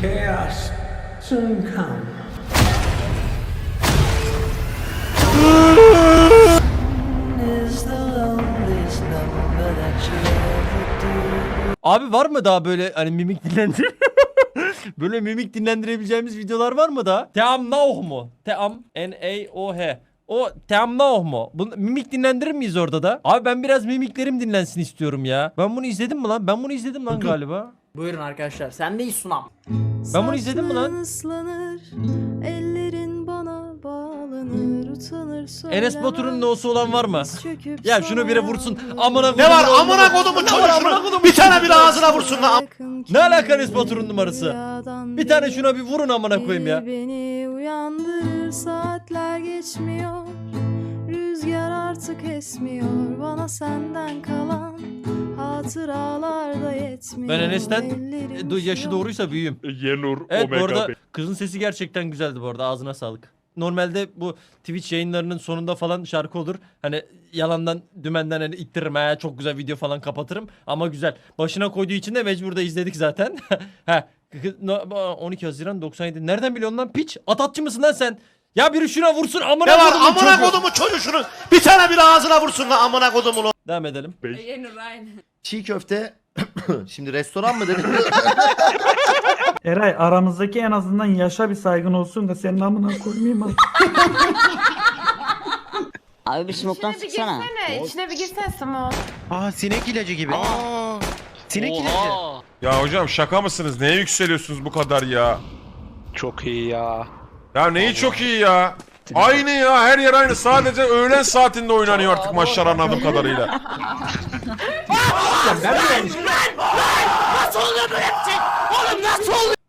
Chaos soon come. is the loneliest number that you ever do. Abi var mı daha böyle hani mimik dinlendir böyle mimik dinlendirebileceğimiz videolar var mı daha? Team Nauh mu? Team N A O H. O Team Nauh mu? Bunu mimik dinlendirir miyiz orada da? Abi ben biraz mimiklerim dinlensin istiyorum ya. Ben bunu izledim mi lan? Ben bunu izledim lan galiba. Buyurun arkadaşlar. Sendeyiz sunam. Ben bunu izledim mi lan? Islanır, ellerin bana bağlanır, utanır Enes Batur'un nosu olan var mı? Çöküp Ya şunu bire vursun. Amına Ne var amına kodumun Ne var amına çocuğunu bir tane bir ağzına vursun lan. Ne alaka Enes Batur'un numarası? Bir tane şuna bir vurun amına koyayım ya. Beni uyandırır saatler geçmiyor Rüzgar artık esmiyor bana senden kalan Hatıralar da yetmiyor Ben Enes'ten ellerim e, do- yaşı doğruysa büyüğüm. Yenur Evet bu arada kızın sesi gerçekten güzeldi bu arada ağzına sağlık. Normalde bu Twitch yayınlarının sonunda falan şarkı olur. Hani yalandan dümenden hani ittiririm ha çok güzel video falan kapatırım ama güzel. Başına koyduğu için de mecbur da izledik zaten. ha kız- no- 12 Haziran 97. Nereden biliyorsun lan piç? Atatçı mısın lan sen? Ya biri şuna vursun amına Ne var kodumun amına çocuğu. kodumun çocuğu şunu bir tane bir ağzına vursun lan amına kodumun o. Devam edelim. Çiğ köfte şimdi restoran mı dedin? Eray aramızdaki en azından yaşa bir saygın olsun da senin amına koymayayım abi. Abi bir smoke'tan İçine bir sıksana. girsene. İçine bir girsene Smoke. Aa sinek ilacı gibi. Sinek ilacı. Ya hocam şaka mısınız? Neye yükseliyorsunuz bu kadar ya? Çok iyi ya. Ya neyi çok iyi ya? Aynı ya her yer aynı. Sadece öğlen saatinde oynanıyor artık maçlar anladığım kadarıyla.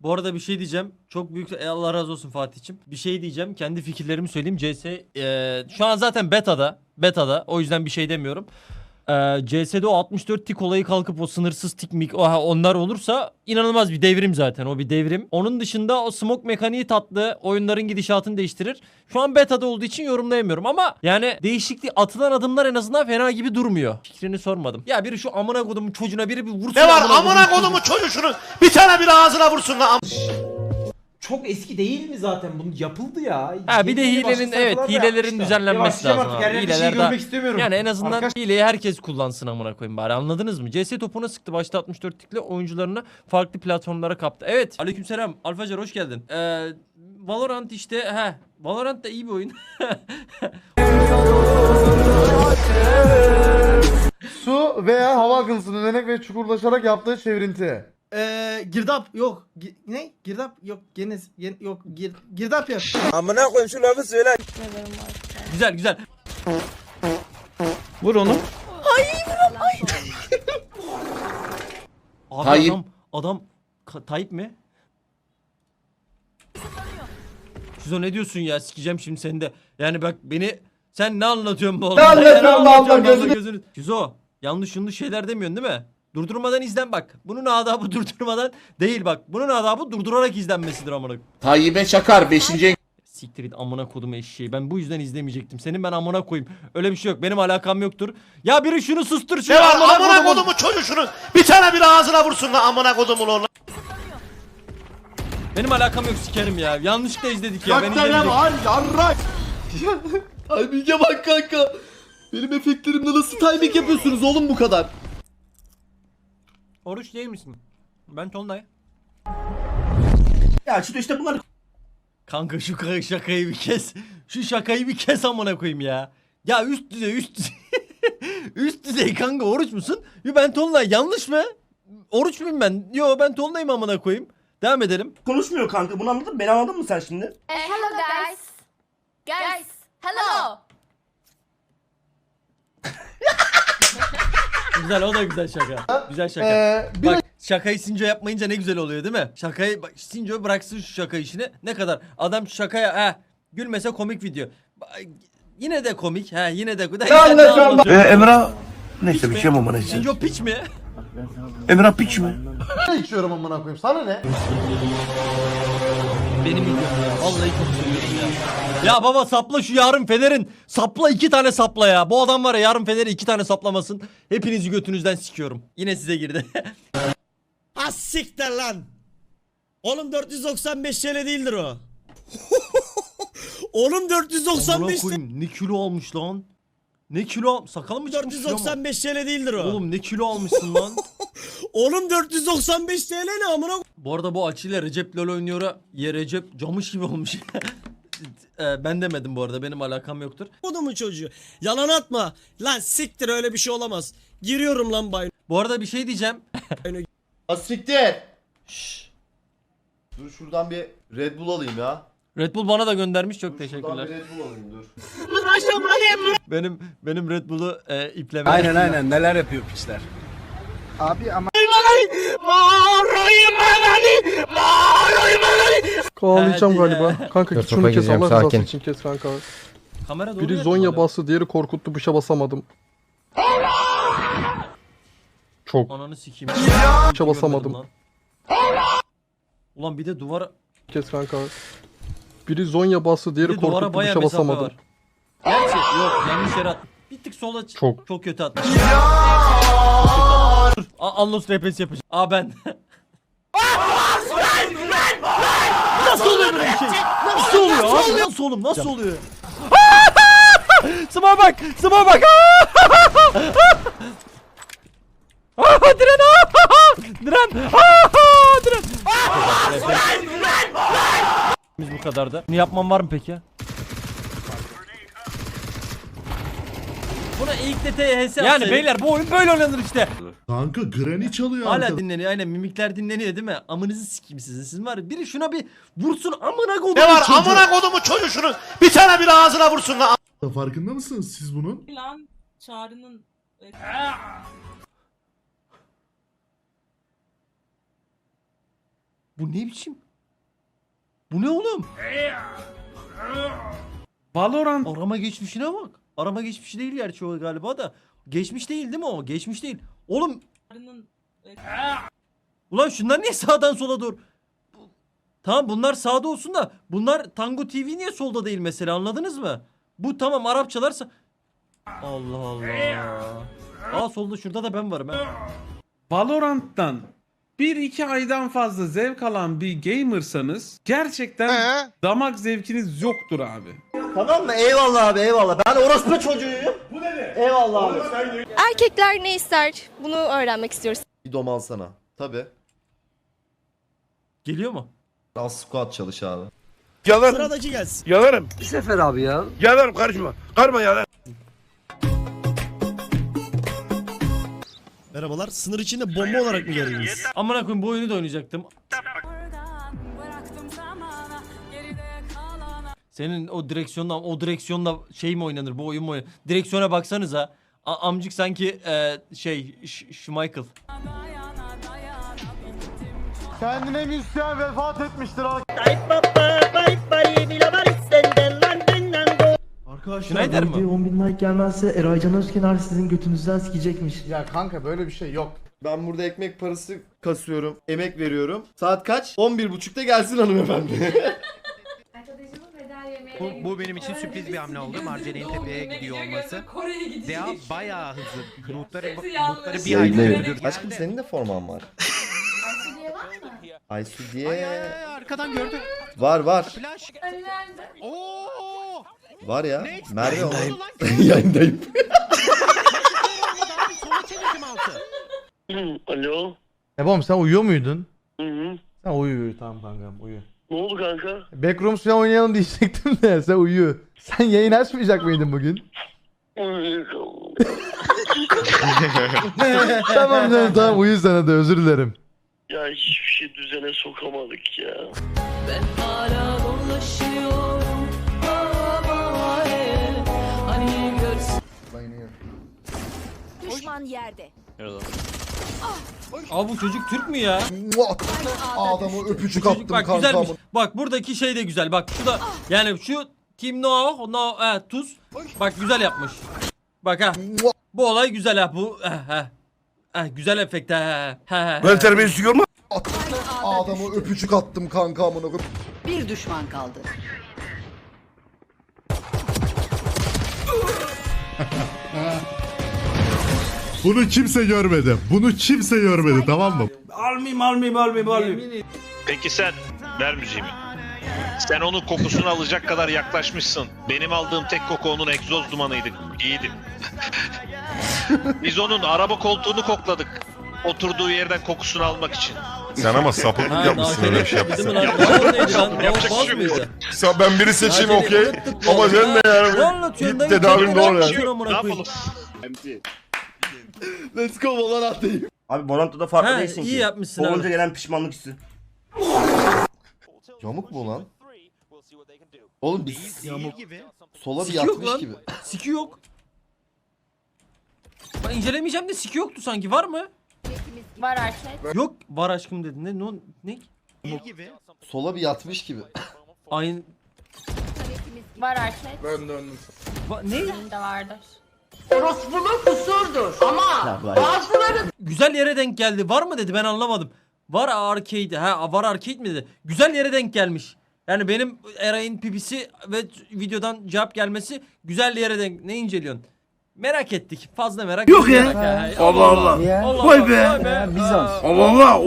Bu arada bir şey diyeceğim. Çok büyük e, Allah razı olsun Fatih'im. Bir şey diyeceğim. Kendi fikirlerimi söyleyeyim. CS e, şu an zaten beta'da. Beta'da. O yüzden bir şey demiyorum. E, CS'de o 64 tik olayı kalkıp o sınırsız tik mik oha, onlar olursa inanılmaz bir devrim zaten. O bir devrim. Onun dışında o smoke mekaniği tatlı. Oyunların gidişatını değiştirir. Şu an beta'da olduğu için yorumlayamıyorum ama yani değişiklik atılan adımlar en azından fena gibi durmuyor. Fikrini sormadım. Ya biri şu amına kodumun çocuğuna biri bir vursun. Ne var amına kodumun kodumun çocuğu şunu bir tane bir ağzına vursun lan. Çok eski değil mi zaten? Bunu yapıldı ya. Ha bir de Yeni başka hilenin sayfalar evet da hilelerin yapmışlar. düzenlenmesi Yavaşlayalım lazım artık, abi. yani bir şey Hileler daha- görmek istemiyorum. Yani en azından Arkadaş- hileyi herkes kullansın amına koyayım bari anladınız mı? CS topuna sıktı başta 64 tikle oyuncularını farklı platformlara kaptı. Evet. Aleykümselam. Alfacar hoş geldin. Ee, Valorant işte he. Valorant da iyi bir oyun. Su veya hava akıntısını dönerek ve çukurlaşarak yaptığı çevrinti. Eee girdap yok. Gi- ne? Girdap yok. Geniz gen- yok. Gir- girdap yap. güzel güzel. Vur onu. Abi Tayyip. adam adam Ka- Tayyip mi? Şizo ne diyorsun ya? Sikeceğim şimdi seni de. Yani bak beni sen ne anlatıyorsun bu oğlum? Ne anlatıyorsun Ne be anlatıyorsun abla, gözünü? Şizo yanlış yanlış şeyler demiyorsun değil mi? Durdurmadan izlen bak. Bunun adabı durdurmadan değil bak. Bunun adabı durdurarak izlenmesidir amına. Tayyip'e Çakar 5. Siktir git amına kodum eşeği. Ben bu yüzden izlemeyecektim. Senin ben amına koyayım. Öyle bir şey yok. Benim alakam yoktur. Ya biri şunu sustur şunu Ne var amına kodumun- kodumun çocuğu şunu bir tane bir ağzına vursun lan amına kodumun oğlu. Benim alakam yok sikerim ya. Yanlışlıkla izledik ya. Ben izlemedim. var yarrak. Timing'e bak kanka. Benim efektlerimle nasıl timing yapıyorsunuz oğlum bu kadar? Oruç değil misin? Ben Tolunay. Ya şu işte bunlar Kanka şu ka- şakayı bir kes. Şu şakayı bir kes amına koyayım ya. Ya üst düzey üst düzey. üst düzey kanka oruç musun? Yo ben Tolunay yanlış mı? Oruç muyum ben? Yo ben Tolunay'ım amına koyayım. Devam edelim. konuşmuyor kanka. Bunu anladın mı? Beni anladın mı sen şimdi? hello guys. Guys. Hello. Güzel o da güzel şaka. Güzel şaka. Ee, bir Bak şakayı Sinco yapmayınca ne güzel oluyor değil mi? Şakayı bak Sinco bıraksın şu şaka işini. Ne kadar adam şakaya ha gülmese komik video. Ba- Yine de komik. Ha yine de. Ne anlatıyorsun Ee, Emrah neyse bir şey mi amına Sinco piç mi? Emrah piç mi? ne içiyorum amına koyayım sana ne? Benim videom ya. Vallahi çok seviyorum ya. Ya baba sapla şu yarın Fener'in. Sapla iki tane sapla ya. Bu adam var ya yarın Fener'i iki tane saplamasın. Hepinizi götünüzden sikiyorum. Yine size girdi. Az siktir lan. Oğlum 495 TL değildir o. Oğlum Amına 495 TL. ne kilo almış lan? Ne kilo al- sakalı mı çıkmış? şuraya mı? 495 TL değildir o. Oğlum ne kilo almışsın lan? Oğlum 495 TL ne amına Bu arada bu açıyla Recep LoL oynuyor ya Recep camış gibi olmuş. Ee, ben demedim bu arada benim alakam yoktur. kodumun çocuğu. Yalan atma. Lan siktir öyle bir şey olamaz. Giriyorum lan bay. Bu arada bir şey diyeceğim. Asiktir. Şşş. Dur şuradan bir Red Bull alayım ya. Red Bull bana da göndermiş çok Dur Şuradan teşekkürler. bir Red Bull alayım dur. Benim benim Red Bull'u e, ipleme. aynen neler yapıyor piçler. Kovalayacağım galiba. Kanka şunu kes Allah rızası için kes kanka. Kamera doğru yakın bastı diğeri korkuttu bışa basamadım. Çok Ananı sikeyim. bışa basamadım. Lan. Ulan bir de duvara kes kanka. Biri Zonya bastı bir diğeri de duvara bayağı mesafe var. Gerçi yok yanlış yere at. Bir tık sola ç- Çok. çok kötü atmış. Dur. A- Anlos RPS yapacağım. Aa ben. Nasıl oluyor böyle bir şey? Nasıl oluyor? Nasıl oğlum? Nasıl oluyor? Sıma bak! Sıma bak! Aa, diren! aa! Diren! Diren! Biz bu kadar da. Bunu yapmam var mı peki ya? Buna ilk de THS Yani beyler bu oyun böyle oynanır işte. Kanka Granny çalıyor Hala dinleniyor aynen mimikler dinleniyor değil mi? Amınızı sikeyim sizin. Sizin var ya biri şuna bir vursun amına koyduğum Ne var çocuğu. amına kodumu çocuğu şunu. Bir tane bir ağzına vursun lan. Farkında mısınız siz bunun? Lan Çağrı'nın Bu ne biçim? Bu ne oğlum? Valorant Arama geçmişine bak. Arama geçmişi değil gerçi o galiba da. Geçmiş değil değil mi o? Geçmiş değil. Oğlum ulan şunlar niye sağdan sola dur? Tamam bunlar sağda olsun da bunlar Tango TV niye solda değil mesela anladınız mı? Bu tamam Arapçalarsa Allah Allah. Aa solda şurada da ben varım ha. Valorant'tan 1-2 aydan fazla zevk alan bir gamersanız gerçekten damak zevkiniz yoktur abi. Tamam mı? Eyvallah abi eyvallah. Ben orospu çocuğuyum. Bu ne? Eyvallah abi. Erkekler ne ister? Bunu öğrenmek istiyoruz. Bir dom alsana. Tabi. Geliyor mu? Al squat çalış abi. Yalarım. Sıradaki gelsin. Yalarım. Bir sefer abi ya. Yalarım karışma. Karma yalar. Merhabalar. Sınır içinde bomba olarak mı geldiniz? Amına koyayım bu oyunu da oynayacaktım. Senin o direksiyonla o direksiyonla şey mi oynanır bu oyun mu oynanır? Direksiyona baksanıza. A- amcık sanki e, şey Ş- Schmeichel. Kendine müzisyen vefat etmiştir Schneider mi? 10 bin like gelmezse Eray Can Özkenar sizin götünüzden sikecekmiş. Ya kanka böyle bir şey yok. Ben burada ekmek parası kasıyorum. Emek veriyorum. Saat kaç? 11.30'da gelsin hanımefendi. Bu, bu benim için sürpriz bir hamle oldu. Marjolaine tepeye gidiyor olması. Dea bayağı hızlı. Lootları yanlış. bir ay Sevgilim. sürdür. Aşkım senin de forman var. Aysu Ay, ay, diye. ay, arkadan gördüm. Var var. Flash. Oo! Var ya. Next. Merve o. Oldu lan. Yayındayım. Alo. Ebom sen uyuyor muydun? Hı hı. Sen uyu uyu tamam kankam uyu. Ne oldu kanka? Backrooms falan oynayalım diyecektim de sen uyu. Sen yayın açmayacak mıydın bugün? tamam canım tamam uyu sana da özür dilerim. ya hiçbir şey düzene sokamadık ya. Ben hala dolaşıyorum. Hani görsün. Düşman yerde. Abi bu çocuk Türk mü ya? Adamı öpücük Çocuk attım bak kanka. güzelmiş. Bak buradaki şey de güzel. Bak şu da yani şu Team No, No, he, Tuz. Bak güzel yapmış. Bak ha. Bu olay güzel ha bu. Ha, ha. Ha, güzel efekt ha. ha, ha. Ben terbiyesiz görme. Adamı öpücük attım kanka amına koyayım. Bir düşman kaldı. Bunu kimse görmedi. Bunu kimse görmedi tamam mı? Almayayım almayayım almayayım almayayım. Peki sen ver müziğimi. Sen onun kokusunu alacak kadar yaklaşmışsın. Benim aldığım tek koku onun egzoz dumanıydı. İyiydi. Biz onun araba koltuğunu kokladık. Oturduğu yerden kokusunu almak için. Sen ama sapıklık yapmışsın öyle şey Değil mi yapmışsın. Yapacak bir şey yok. Sen ben biri seçeyim okey. Ama sen de Ne yani. anlatıyorsun Git Kendini doğru ya. anlatıyorsun amına Ne yapalım? Let's go Valorant'tayım. Abi Valorant'ta farklı Ha, değilsin iyi ki. yapmışsın Olunca abi. gelen pişmanlık hissi. Yamuk mu lan? Oğlum biz Yamuk. sola bir Siki yok yatmış lan. gibi. Siki yok. Ben incelemeyeceğim de siki yoktu sanki. Var mı? Var erkek. Yok. Var aşkım dedi. Ne? Ne? ne? Sola bir yatmış gibi. Aynı. Var erkek. Va- ne? Benim de vardır. Güzel yere denk geldi. Var mı dedi ben anlamadım. Var arcade. Ha var arcade mi dedi. Güzel yere denk gelmiş. Yani benim Eray'ın pipisi ve videodan cevap gelmesi güzel yere denk. Ne inceliyorsun? Merak ettik. Fazla merak Yok ya. ettik. Allah Allah. Allah Allah. Vay be. Bizans. Aa. Allah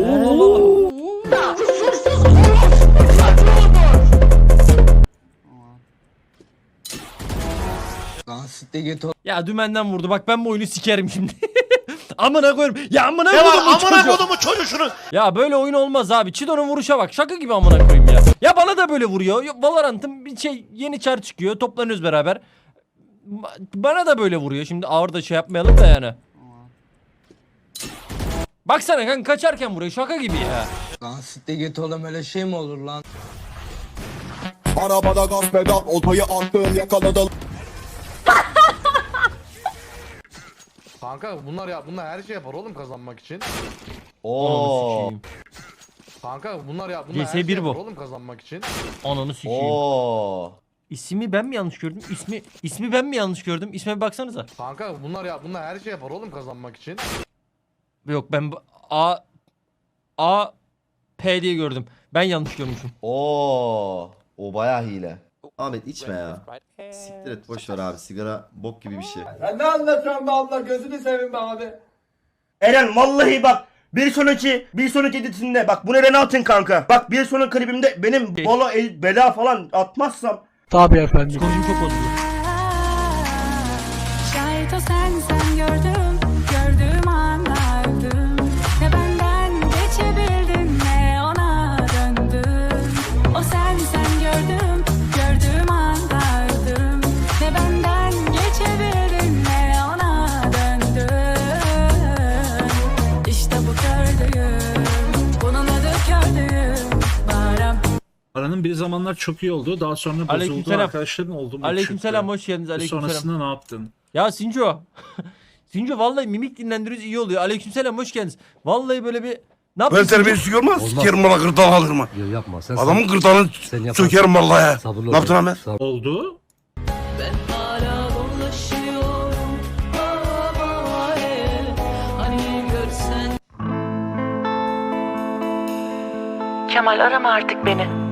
Allah. Ya dümenden vurdu. Bak ben bu oyunu sikerim şimdi. amına koyarım. Ya amına Ne var koyarım. bu amına çocuğu. kodumu? Ya böyle oyun olmaz abi. Çido'nun vuruşa bak. Şaka gibi amına koyayım ya. Ya bana da böyle vuruyor. Ya Valorant'ın bir şey yeni çar çıkıyor. Toplanıyoruz beraber. Ba- Bana da böyle vuruyor. Şimdi ağır da şey yapmayalım da yani. Baksana kanka kaçarken vuruyor. Şaka gibi ya. Lan sitte git oğlum öyle şey mi olur lan? Arabada gaz pedal oltayı attın yakaladı. Kanka bunlar ya bunlar her şey yapar oğlum kazanmak için. Oo. Kanka bunlar ya bunlar her CS1 şey bu. yapar oğlum kazanmak için. Ananı sikeyim. Oo. İsmi ben mi yanlış gördüm? İsmi ismi ben mi yanlış gördüm? İsme bir baksanıza. Kanka bunlar ya bunlar her şey yapar oğlum kazanmak için. Yok ben bu- A A P diye gördüm. Ben yanlış görmüşüm. Oo. O bayağı hile. Ahmet içme ya. Siktir et boş ver abi sigara bok gibi bir şey. ne anlatıyorsun be abla gözünü seveyim be abi. Eren vallahi bak bir sonraki bir sonraki editinde bak bunu Eren atın kanka. Bak bir sonraki klibimde benim bolo el, bela falan atmazsam Tabii efendim. Psikolojim çok zamanlar çok iyi oldu. Daha sonra bozuldu. Aleykümselam. Arkadaşların oldu mu? Aleykümselam hoş geldiniz. Aleykümselam. ne yaptın? Ya Sinco. Sinco vallahi mimik dinlendiriyoruz iyi oluyor. Aleykümselam hoş geldiniz. Vallahi böyle bir ne yaptın? Sinco? olmaz. Sikerim valla gırtlağı alırım ha. yapma sen Adamın gırtlağını sökerim valla ya. Ne yaptın Ahmet? oldu. Ben hala dolaşıyorum Hani görsen Kemal arama artık beni.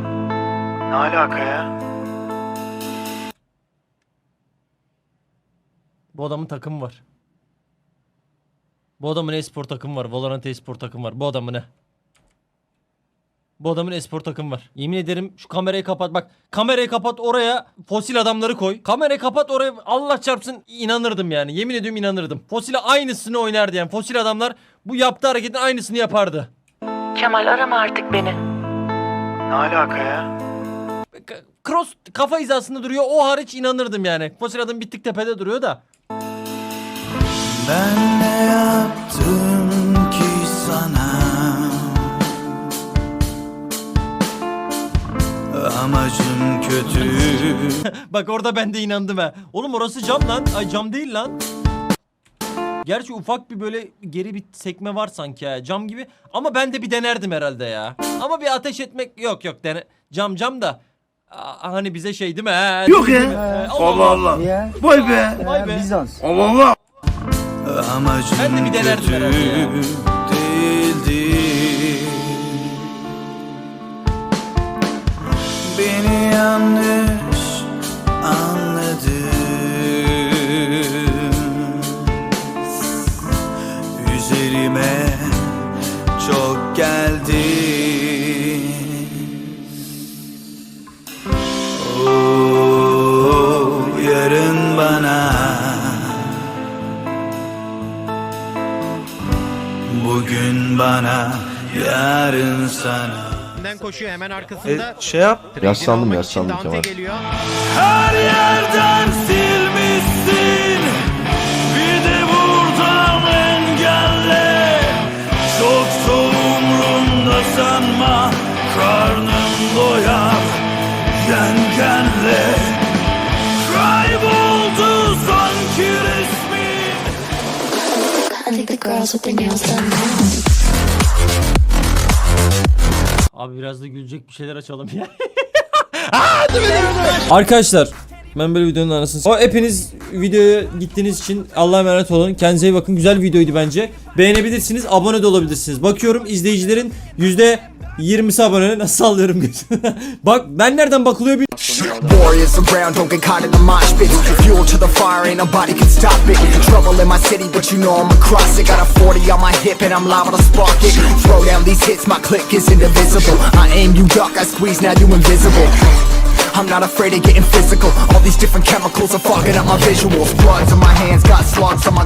Ne alaka ya? Bu adamın takımı var. Bu adamın e-spor takımı var. Valorant e-spor takımı var. Bu adamın ne? Bu adamın e-spor takımı var. Yemin ederim şu kamerayı kapat. Bak kamerayı kapat oraya fosil adamları koy. Kamerayı kapat oraya Allah çarpsın inanırdım yani. Yemin ediyorum inanırdım. Fosile aynısını oynardı yani. Fosil adamlar bu yaptığı hareketin aynısını yapardı. Kemal arama artık beni. Ne alaka ya? Cross kafa hizasında duruyor. O hariç inanırdım yani. Fosil adam bittik tepede duruyor da. Ben ne yaptım ki sana? Amacım kötü. Bak orada ben de inandım ha. Oğlum orası cam lan. Ay cam değil lan. Gerçi ufak bir böyle geri bir sekme var sanki ha. Cam gibi. Ama ben de bir denerdim herhalde ya. Ama bir ateş etmek yok yok dene. Cam cam da. Aa, hani bize şey değil mi? Ha, Yok değil ya. Allah Allah. Vay be. Vay be. Bizans. Allah Allah. Amacım Ben de bir denerdim herhalde ya. değildi. Beni yanlış anladın. Koşuyor hemen arkasında. E, şey yap. Yaşlandım yaşlandım Kemal. Geliyor. Her yerden silmişsin. Bir de buradan engelle. Çok umrunda sanma Karnın doyar. Yengenle Kayboldu sanki resmin I think the girls with their nails done Abi biraz da gülecek bir şeyler açalım ya. Arkadaşlar ben böyle videonun anasını O hepiniz videoya gittiğiniz için Allah'a emanet olun. Kendinize iyi bakın. Güzel videoydu bence. Beğenebilirsiniz. Abone de olabilirsiniz. Bakıyorum izleyicilerin yüzde 20'si abone. Sallıyorum gözüne. Bak ben nereden bakılıyor bil Warriors around, don't get caught in the mosh pit. Fuel to the fire, ain't nobody can stop it. Trouble in my city, but you know I'm across it. Got a 40 on my hip, and I'm liable to spark it. Throw down these hits, my click is indivisible. I aim, you duck, I squeeze, now you invisible. I'm not afraid of getting physical. All these different chemicals are fogging up my visuals. Bloods on my hands, got slugs on my